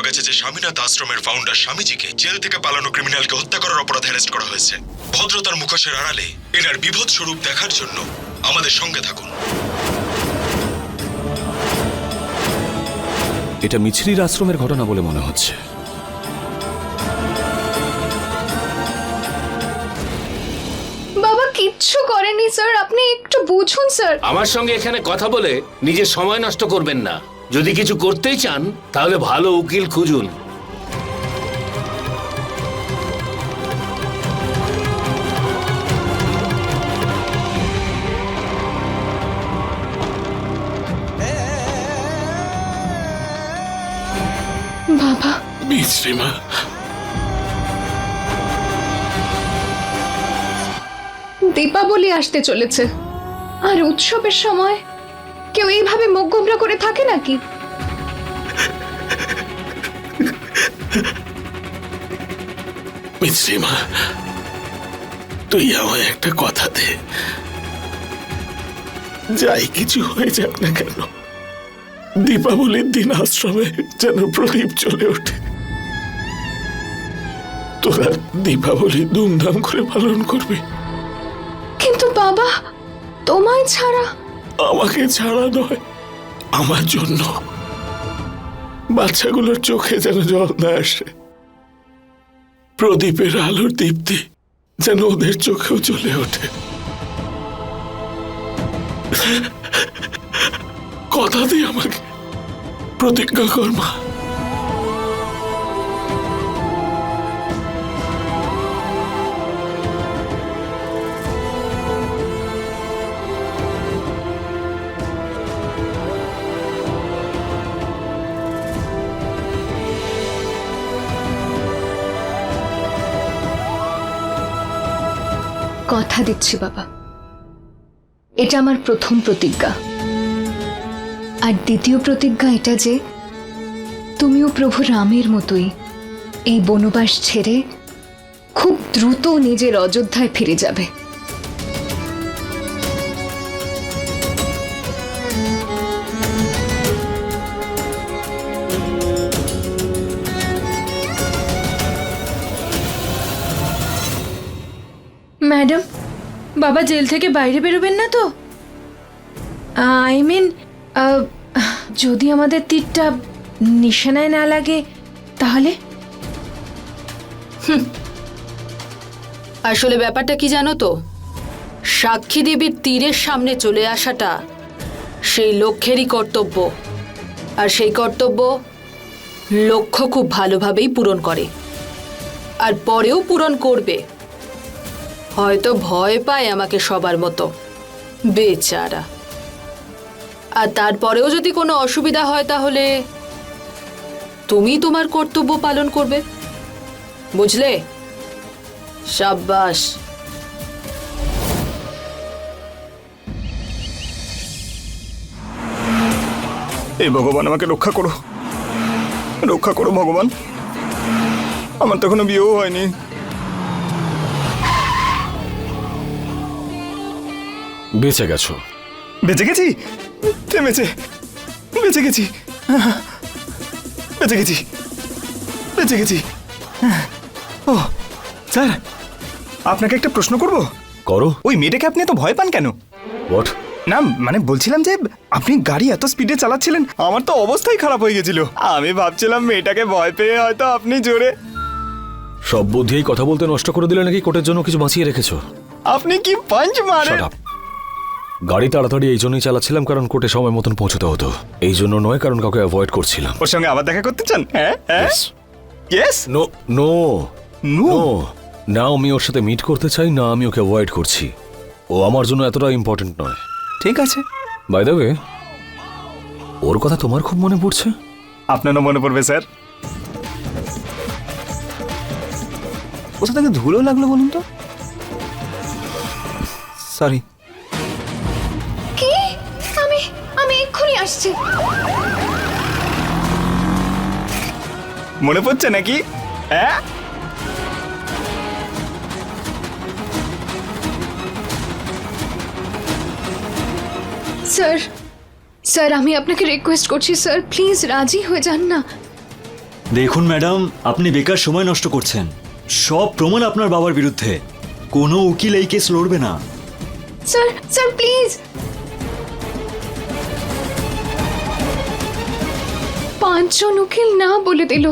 পাওয়া গেছে যে স্বামীনাথ আশ্রমের ফাউন্ডার স্বামীজিকে জেল থেকে পালানো ক্রিমিনালকে হত্যা করার অপরাধে অ্যারেস্ট করা হয়েছে। ভদ্রতার মুখোশের আড়ালে এনার বিভৎ স্বরূপ দেখার জন্য আমাদের সঙ্গে থাকুন। এটা মিছরির আশ্রমের ঘটনা বলে মনে হচ্ছে। বাবা কিচ্ছু করেনি স্যার। আপনি একটু বুঝুন স্যার। আমার সঙ্গে এখানে কথা বলে নিজের সময় নষ্ট করবেন না। যদি কিছু করতেই চান তাহলে ভালো উকিল খুঁজুন। বাবা। বিশ্রীমা দীপাবলি আসতে চলেছে। আর উৎসবের সময় কেউ এইভাবে মুখ গোমরা করে থাকে নাকি? বিশ্রীমা তুই আমায় একটা কথা দে। যাই কিছু হয়ে যাক না কেন দীপাবলির দিন আশ্রমে যেন প্রদীপ চলে ওঠে। তোরা দীপাবলি ধুমধাম করে পালন করবি। কিন্তু বাবা তোমায় ছাড়া আমাকে ছাড়া নয়। আমার জন্য বাচ্চাগুলোর চোখে যেন জল না আসে। প্রদীপের আলোর দীপ্তি যেন ওদের চোখেও চলে ওঠে। কথা দিয়ে আমাকে, প্রতিজ্ঞা কর মা। কথা দিচ্ছি, বাবা। এটা আমার প্রথম প্রতিজ্ঞা। আর দ্বিতীয় প্রতিজ্ঞা এটা যে, তুমিও প্রভু রামের মতোই এই বনবাস ছেড়ে খুব দ্রুত নিজের অযোধ্যায় ফিরে যাবে। ম্যাডাম, বাবা জেল থেকে বাইরে বেরোবেন না তো? আই মিন যদি আমাদের তীরটা নিশানায় না লাগে, তাহলে? আসলে ব্যাপারটা কি জানো তো? সাক্ষী দেবীর তীরের সামনে চলে আসাটা সেই লক্ষ্যেরই কর্তব্য। আর সেই কর্তব্য লক্ষ্য খুব ভালোভাবেই পূরণ করে। আর পরেও পূরণ করবে। হয়তো ভয় পায় আমাকে সবার মতো। বেচারা। আর তারপরেও যদি কোনো অসুবিধা হয় তাহলে তুমি তোমার কর্তব্য পালন করবে। বুঝলে? সাব্বাস। এই ভগবান আমাকে রক্ষা করো। রক্ষা করো ভগবান। আমার তো এখনও বিয়েও হয়নি। বেঁচে গেছো। বেঁচে গেছি? থেমেছে। বেঁচে গেছি। বেঁচে গেছি। বেঁচে গেছি। ও স্যার আপনাকে একটা প্রশ্ন করব? করো। ওই মেয়েটাকে আপনি এত ভয় পান কেন? হোয়াট না মানে বলছিলাম যে আপনি গাড়ি এত স্পিডে চালাচ্ছিলেন আমার তো অবস্থাই খারাপ হয়ে গেছিল। আমি ভাবছিলাম মেয়েটাকে ভয় পেয়ে হয়তো আপনি জোরে সব বুদ্ধি কথা বলতে নষ্ট করে দিলে নাকি কোর্টের জন্য কিছু বাঁচিয়ে রেখেছো? আপনি কি পাঞ্চ মারেন. গাড়ি তাড়াতাড়ি এই জন্যই চালাচ্ছিলাম কারণ কোর্টে সময় মতন পৌঁছতে হতো। এই জন্য নয় কারণ কাউকে অ্যাভয়েড করছিলাম। ওর সঙ্গে আবার দেখা করতে চান? হ্যাঁ হ্যাঁ। Yes no no no no না আমি ওর সাথে মিট করতে চাই না আমি ওকে অ্যাভয়েড করছি। ও আমার জন্য এতটা ইম্পর্টেন্ট নয়। ঠিক আছে। বাই দ্য ওয়ে ওর কথা তোমার খুব মনে পড়ছে? আপনারও মনে পড়বে স্যার। কোথা থেকে ধুলো লাগল বলুন তো। সরি আসছি। মনে পড়ছে নাকি? হ্যাঁ? স্যার স্যার আমি আপনাকে রিকোয়েস্ট করছি স্যার প্লিজ রাজি হয়ে যান না। দেখুন ম্যাডাম আপনি বেকার সময় নষ্ট করছেন। সব প্রমাণ আপনার বাবার বিরুদ্ধে। কোনো উকিল এই কেস লড়বে না। স্যার স্যার প্লিজ পাঁচজন উকিল না বলে দিল।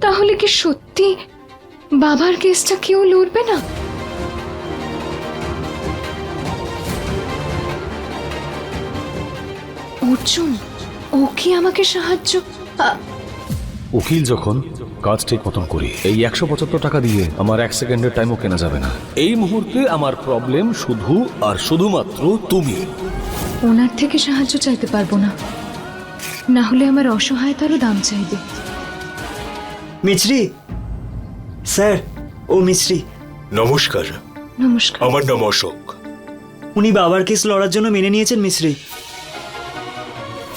তাহলে কি সত্যি বাবার কেসটা কেউ লড়বে না? অর্জুন ও কি আমাকে সাহায্য উকিল যখন কাজ ঠিক মতন করি এই একশো পঁচাত্তর টাকা দিয়ে আমার এক সেকেন্ডের টাইমও কেনা যাবে না। এই মুহূর্তে আমার প্রবলেম শুধু আর শুধুমাত্র তুমি। ওনার থেকে সাহায্য চাইতে পারব না। না হলে আমার অসহায়তারও দাম চাইবে। মিছরি? স্যার ও মিছরি। নমস্কার। নমস্কার। আমার নাম অশোক। উনি বাবার কেস লড়ার জন্য মেনে নিয়েছেন মিছরি।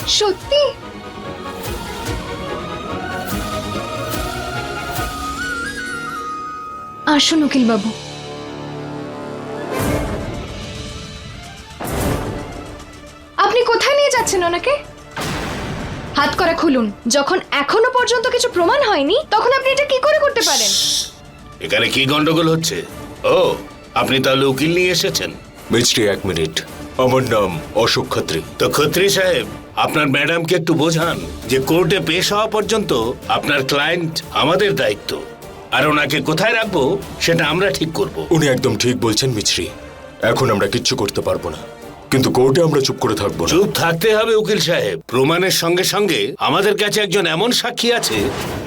সত্যি? আসুন উকিল বাবু আপনি কোথায় নিয়ে যাচ্ছেন ওনাকে? হাত করা খুলুন। যখন এখনও পর্যন্ত কিছু প্রমাণ হয়নি, তখন আপনি এটা কি করে করতে পারেন? এখানে কি গন্ডগোল হচ্ছে ও আপনি তাহলে উকিল নিয়ে এসেছেন মিস্ত্রি এক মিনিট আমার নাম অশোক খাত্রি তো খত্রি সাহেব আপনার ম্যাডামকে একটু বোঝান যে কোর্টে পেশ হওয়া পর্যন্ত আপনার ক্লায়েন্ট আমাদের দায়িত্ব আর ওনাকে কোথায় রাখব সেটা আমরা ঠিক করব উনি একদম ঠিক বলছেন মিছরি এখন আমরা কিচ্ছু করতে পারব না কিন্তু কোর্টে আমরা চুপ করে থাকব না। চুপ থাকতে হবে উকিল সাহেব। প্রমাণের সঙ্গে সঙ্গে আমাদের কাছে একজন এমন সাক্ষী আছে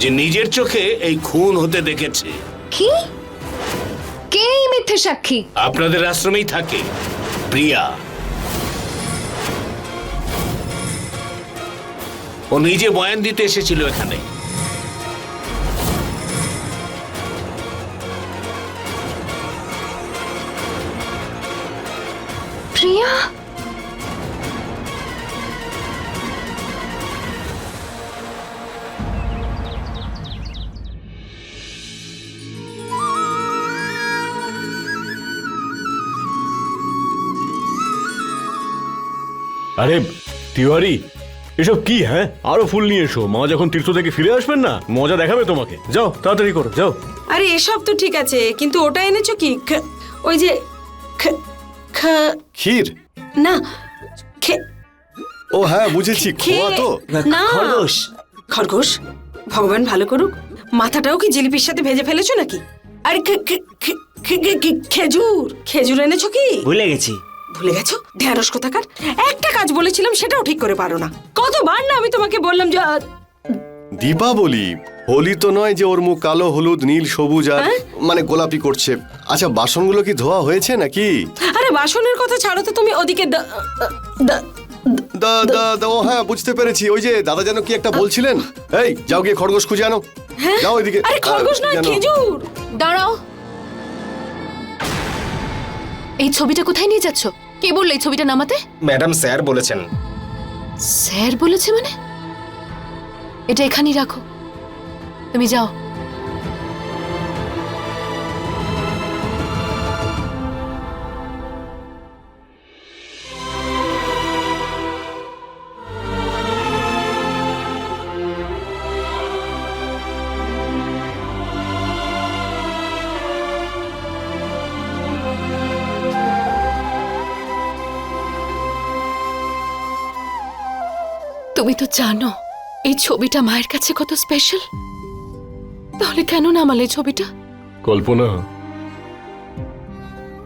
যে নিজের চোখে এই খুন হতে দেখেছে। কি? কে এই মিথ্যে সাক্ষী? আপনাদের আশ্রমেই থাকে প্রিয়া। ও নিজে বয়ান দিতে এসেছিল এখানে। আরে তিওয়ারি এসব কি হ্যাঁ? আরও ফুল নিয়ে এসো। মা যখন তীর্থ থেকে ফিরে আসবেন না মজা দেখাবে তোমাকে। যাও তাড়াতাড়ি করো যাও। আরে এসব তো ঠিক আছে কিন্তু ওটা এনেছো কি? খ- ওই যে খ- খ- ক্ষীর? না খে- ও হ্যাঁ বুঝেছি খোয়া তো। না খরগোশ। খরগোশ? ভগবান ভালো করুক। মাথাটাও কি জিলিপির সাথে ভেজে ফেলেছো নাকি? আরে খে- খে- খে- খে- খে- খে- খেজুর। খেজুর এনেছো কি? ভুলে গেছি। ভুলে গেছো? ঢেঁড়স কোথাকার? একটা কাজ বলেছিলাম সেটাও ঠিক করে পারো না। কতবার না আমি তোমাকে বললাম যে আহ, দীপাবলি হোলি তো নয় যে ওর মুখ কালো হলুদ নীল সবুজ আর মানে গোলাপি করছে। আচ্ছা বাসনগুলো কি ধোয়া হয়েছে নাকি? আরে বাসনের কথা ছাড়ো তো তুমি ওদিকে দা- দা- দা দা দা ও হ্যাঁ বুঝতে পেরেছি। ওই যে দাদা যেন কি একটা বলছিলেন? এই যাও গিয়ে খরগোশ খুঁজে আনো। যাও ওইদিকে। আরে খরগোশ নয় খেজুর। দাঁড়াও। এই ছবিটা কোথায় নিয়ে যাচ্ছ? কে বলল এই ছবিটা নামাতে? ম্যাডাম স্যার বলেছেন। স্যার বলেছে মানে? এটা এখানেই রাখো। তুমি যাও। জানো এই ছবিটা মায়ের কাছে কত স্পেশাল তাহলে কেন নামালে ছবিটা? কল্পনা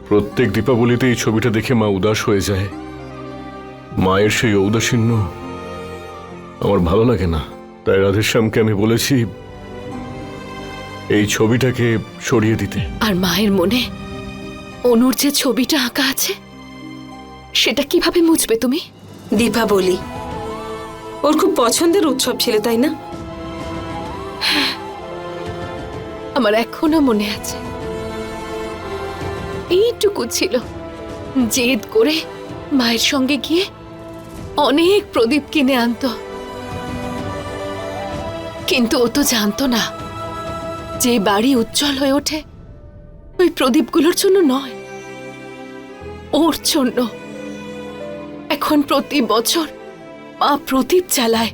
প্রত্যেক দীপাবলিতে এই ছবিটা দেখে মা উদাস হয়ে যায়। মায়ের সেই ঔদাসীন্য আমার ভালো লাগে না। তাই রাধেশ্যামকে আমি বলেছি এই ছবিটাকে সরিয়ে দিতে। আর মায়ের মনে অনুর যে ছবিটা আঁকা আছে সেটা কীভাবে মুছবে তুমি? দীপাবলি। ওর খুব পছন্দের উৎসব ছিল, তাই না? আমার এখনও মনে আছে। এইটুকু ছিল। জেদ করে মায়ের সঙ্গে গিয়ে অনেক প্রদীপ কিনে আনতো। কিন্তু ও তো জানতো না যে বাড়ি উজ্জ্বল হয়ে ওঠে ওই প্রদীপগুলোর জন্য নয়, ওর জন্য। এখন প্রতি বছর মা প্রদীপ চালায়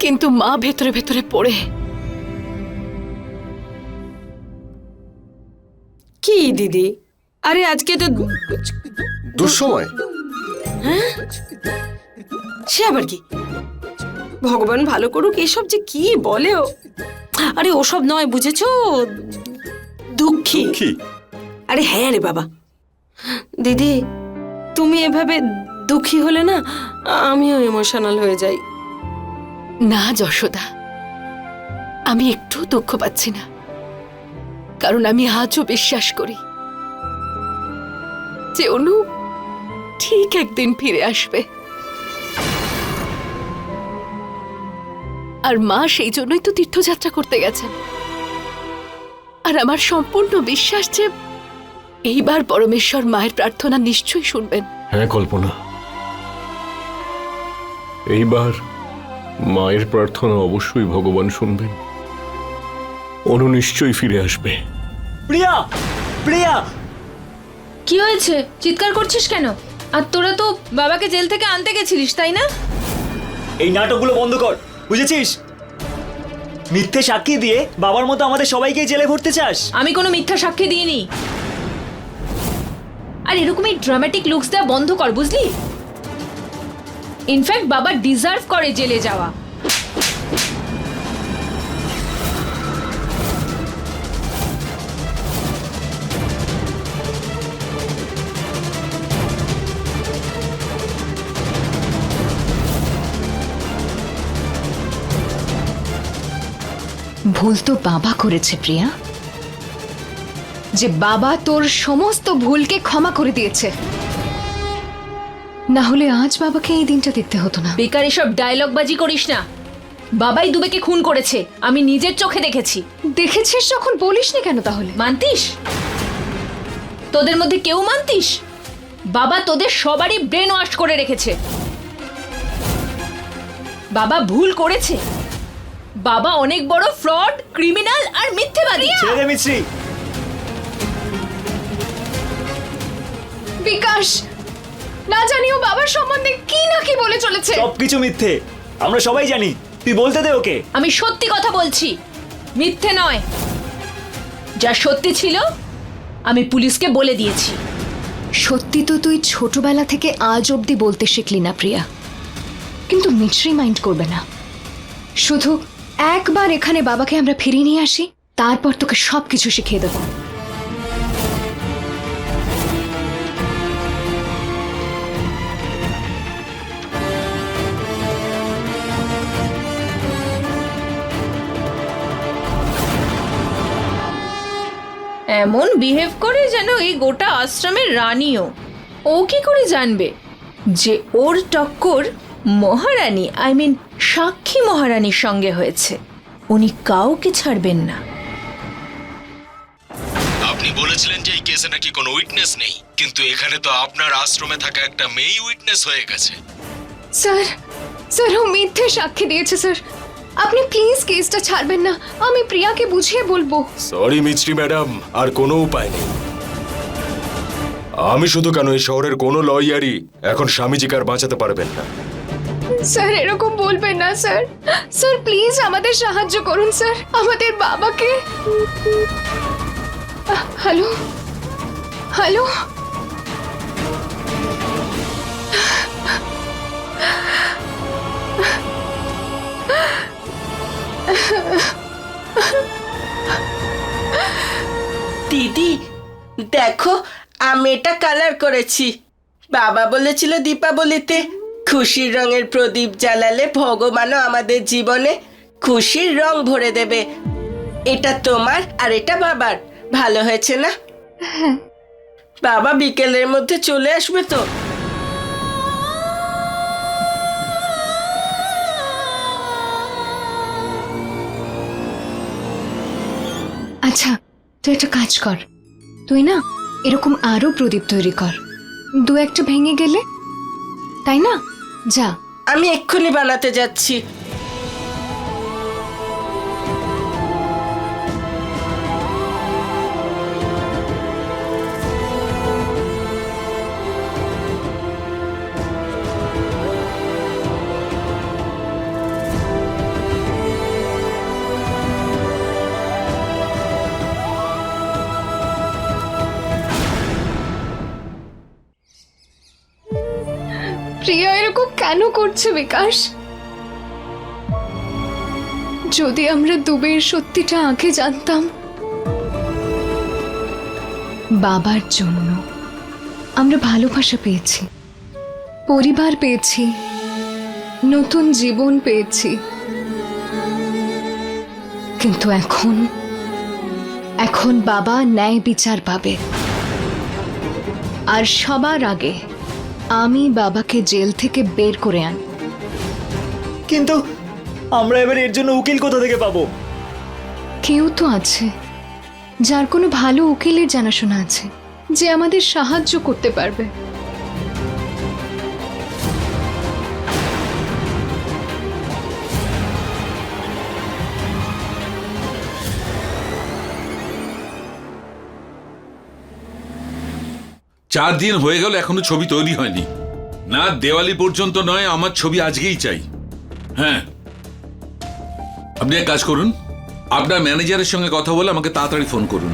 কিন্তু মা ভেতরে ভেতরে পড়ে। কি দিদি? আরে আজকে তো দুঃসময়। সে আবার কি? ভগবান ভালো করুক এসব যে কি বলে আরে ওসব নয় বুঝেছ? দুঃখী? আরে হ্যাঁ রে বাবা। দিদি তুমি এভাবে দুঃখী হলে না আমিও ইমোশনাল হয়ে যাই। না যশোদা। আমি একটু দুঃখ পাচ্ছি না। কারণ আমি আজও বিশ্বাস করি যে অনু ঠিক একদিন ফিরে আসবে। আর মা সেই জন্যই তো তীর্থযাত্রা করতে গেছেন। আর আমার সম্পূর্ণ বিশ্বাস যে এইবার পরমেশ্বর মায়ের প্রার্থনা নিশ্চয়ই শুনবেন। হ্যাঁ কল্পনা। এইবার মায়ের প্রার্থনা অবশ্যই ভগবান শুনবেন। অনু নিশ্চয়ই ফিরে আসবে। প্রিয়া! প্রিয়া! কি হয়েছে? চিৎকার করছিস কেন? আর তোরা তো বাবাকে জেল থেকে আনতে গেছিলিস তাই না? এই নাটকগুলো বন্ধ কর বুঝেছিস? মিথ্যে সাক্ষী দিয়ে বাবার মতো আমাদের সবাইকে জেলে ভরতে চাস? আমি কোনো মিথ্যা সাক্ষী দিইনি। আর এরকমই ড্রামাটিক লুকস দেওয়া বন্ধ কর বুঝলি? ইনফ্যাক্ট বাবা ডিজার্ভ করে জেলে যাওয়া। ভুল তো বাবা করেছে, প্রিয়া। যে বাবা তোর সমস্ত ভুলকে ক্ষমা করে দিয়েছে। না হলে আজ বাবাকে এই দিনটা দেখতে হতো না। বেকার এসব ডায়লগ বাজি করিস না। বাবাই দুবেকে খুন করেছে আমি নিজের চোখে দেখেছি। দেখেছিস যখন বলিসনি কেন তাহলে? মানতিস? তোদের মধ্যে কেউ মানতিস? বাবা তোদের সবারই ব্রেন ওয়াশ করে রেখেছে। বাবা ভুল করেছে। বাবা অনেক বড় ফ্রড ক্রিমিনাল আর মিথ্যেবাদী। ছেড়ে মিশ্রি বিকাশ না জানিও বাবার সম্বন্ধে কি না কি বলে চলেছে। সবকিছু মিথ্যে। আমরা সবাই জানি। তুই বলতে দে ওকে। আমি সত্যি কথা বলছি। মিথ্যে নয়। যা সত্যি ছিল আমি পুলিশকে বলে দিয়েছি। সত্যি তো তুই ছোটবেলা থেকে আজ অবধি বলতে শিখলি না প্রিয়া। কিন্তু মিছরি মাইন্ড করবে না। শুধু একবার এখানে বাবাকে আমরা ফিরিয়ে নিয়ে আসি তারপর তোকে সবকিছু শিখিয়ে দেবো। এমন বিহেভ করে যেন এই গোটা আশ্রমের রানীও। ও কি করে জানবে? যে ওর টক্কর মহারানী আই মিন সাক্ষী মহারানীর সঙ্গে হয়েছে। উনি কাউকে ছাড়বেন না। আপনি বলেছিলেন যে এই কেসে নাকি কোনো উইটনেস নেই কিন্তু এখানে তো আপনার আশ্রমে থাকা একটা মেয়ে উইটনেস হয়ে গেছে। স্যার স্যার ও মিথ্যে সাক্ষী দিয়েছে স্যার। আপনি প্লিজ কেসটা ছাড়বেন না। আমি প্রিয়াকে বুঝিয়ে বলব। সরি মিস্ট্রি ম্যাডাম আর কোনো উপায় নেই। আমি শুধু কেন এই শহরের কোনো লয়ারই এখন স্বামীজিকে আর বাঁচাতে পারবেন না। স্যার এরকম বলবেন না স্যার। স্যার প্লিজ আমাদের সাহায্য করুন স্যার। আমাদের বাবাকে। হ্যালো? হ্যালো? দিদি দেখো আমি এটা কালার করেছি। বাবা বলেছিল দীপাবলিতে খুশির রঙের প্রদীপ জ্বালালে ভগবানও আমাদের জীবনে খুশির রং ভরে দেবে। এটা তোমার আর এটা বাবার। ভালো হয়েছে না? বাবা বিকেলের মধ্যে চলে আসবে তো? আচ্ছা তুই একটা কাজ কর। তুই না এরকম আরও প্রদীপ তৈরি কর। দু একটা ভেঙে গেলে, তাই না? যা। আমি এক্ষুনি বানাতে যাচ্ছি। কেন করছে বিকাশ? যদি আমরা দুবের সত্যিটা আগে জানতাম। বাবার জন্য আমরা ভালোবাসা পেয়েছি, পরিবার পেয়েছি, নতুন জীবন পেয়েছি। কিন্তু এখন এখন বাবা ন্যায় বিচার পাবে। আর সবার আগে আমি বাবাকে জেল থেকে বের করে আন। কিন্তু আমরা এবার এর জন্য উকিল কোথা থেকে পাবো? কেউ তো আছে যার কোনো ভালো উকিলের জানাশোনা আছে যে আমাদের সাহায্য করতে পারবে। চার দিন হয়ে গেল এখনও ছবি তৈরি হয়নি। না দেওয়ালি পর্যন্ত নয় আমার ছবি আজকেই চাই। হ্যাঁ। আপনি এক কাজ করুন আপনার ম্যানেজারের সঙ্গে কথা বলে আমাকে তাড়াতাড়ি ফোন করুন।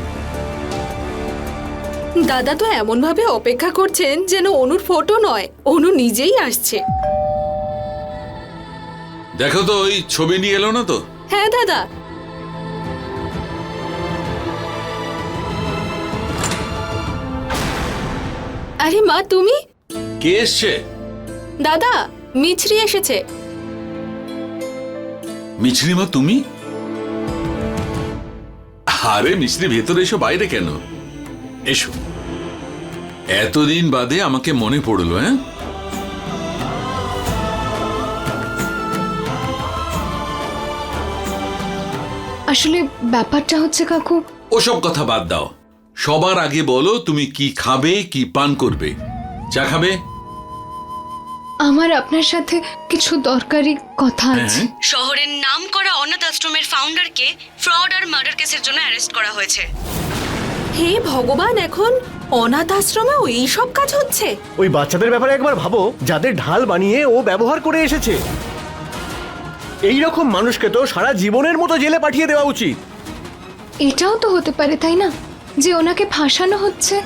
দাদা তো এমন ভাবে অপেক্ষা করছেন যেন অনুর ফটো নয় অনু নিজেই আসছে। দেখো তো ওই ছবি নিয়ে এলো না তো? হ্যাঁ দাদা আরে মা তুমি? কে এসছে? দাদা মিছরি এসেছে। মিছরিমা তুমি? আরে মিছরি ভেতরে এসো বাইরে কেন? এসো। এতদিন বাদে আমাকে মনে পড়ল হ্যাঁ? আসলে ব্যাপারটা হচ্ছে কাকু ওসব কথা বাদ দাও। সবার আগে বলো তুমি কি খাবে কি পান করবে। চা খাবে? আমার আপনার সাথে কিছু দরকারি কথা আছে। হ্যাঁ। শহরের নাম করা অনাথ আশ্রমের ফাউন্ডারকে ফ্রড আর মার্ডার কেসের জন্য অ্যারেস্ট করা হয়েছে। হে ভগবান এখন অনাথ আশ্রমেও এই সব কাজ হচ্ছে? ওই বাচ্চাদের ব্যাপারে একবার ভাবো যাদের ঢাল বানিয়ে ও ব্যবহার করে এসেছে। এই রকম মানুষকে তো সারা জীবনের মতো জেলে পাঠিয়ে দেওয়া উচিত। এটাও তো হতে পারে তাই না? যে ওনাকে ফাঁসানো হচ্ছে।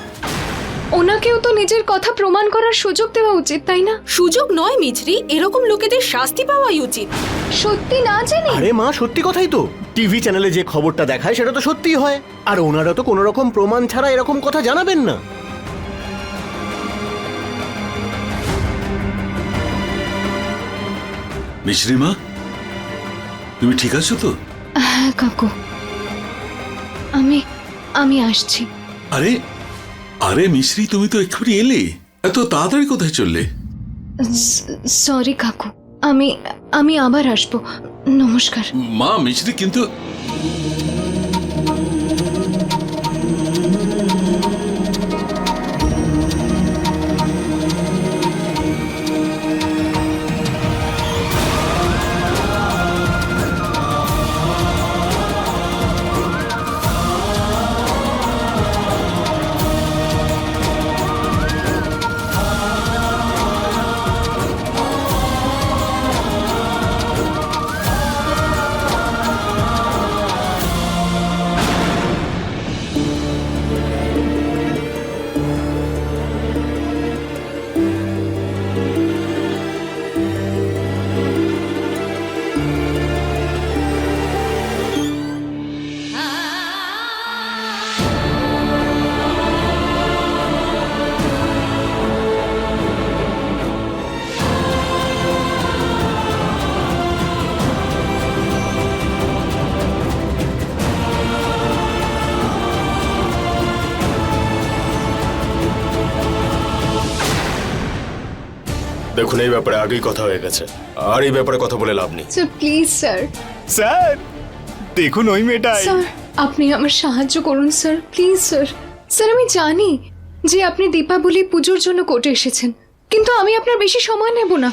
ওনাকেও তো নিজের কথা প্রমাণ করার সুযোগ দেওয়া উচিত তাই না? সুযোগ নয় মিছরি। এরকম লোকেদের শাস্তি পাওয়াই উচিত। সত্যি না জানি? আরে মা সত্যি কথাই তো। টিভি চ্যানেলে যে খবরটা দেখায় সেটা তো সত্যিই হয়। আর ওনারা তো কোনো রকম প্রমাণ ছাড়া এরকম কথা জানাবেন না। মিছরিমা তুমি ঠিক আছো তো? হ্যাঁ কাকু। আমি আমি আসছি। আরে আরে মিশ্রি তুমি তো এক্ষুনি এলে। এত তাড়াতাড়ি কোথায় চললে? সরি কাকু আমি আমি আবার আসব। নমস্কার। মা মিশ্রি কিন্তু এই ব্যাপারে আগেই কথা হয়ে গেছে। আর এই ব্যাপারে কথা বলে লাভ নেই। স্যার প্লিজ স্যার স্যার দেখুন ওই মেয়েটাই। স্যার আপনি আমার সাহায্য করুন স্যার প্লিজ স্যার স্যার আমি জানি যে আপনি দীপাবলি পুজোর জন্য কোর্টে এসেছেন কিন্তু আমি আপনার বেশি সময় নেব না।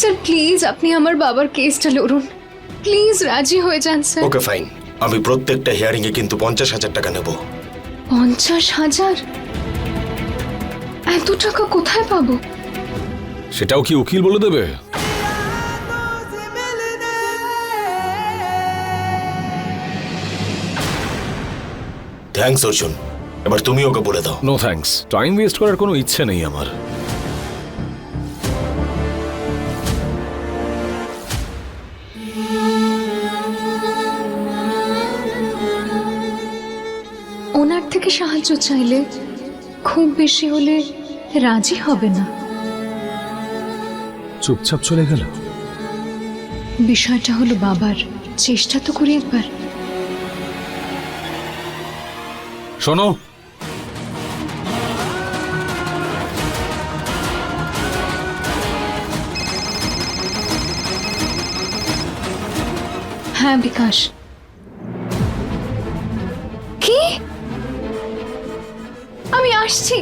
স্যার প্লিজ আপনি আমার বাবার কেসটা লড়ুন। প্লিজ রাজি হয়ে যান স্যার ওকে ফাইন আমি প্রত্যেকটা হিয়ারিং এ কিন্তু পঞ্চাশ হাজার টাকা নেব। পঞ্চাশ হাজার? এত টাকা কোথায় পাবো? সেটাও কি উকিল বলে দেবে? থ্যাংকস অর্জুন। এবার তুমি ওকে বলে দাও। নো থ্যাঙ্কস টাইম ওয়েস্ট করার কোনো ইচ্ছে নেই আমার। ওনার থেকে সাহায্য চাইলে খুব বেশি হলে রাজি হবে না। চুপচাপ চলে গেল। বিষয়টা হলো বাবার। চেষ্টা তো করি একবার। শোনো। হ্যাঁ বিকাশ। কি? আমি আসছি।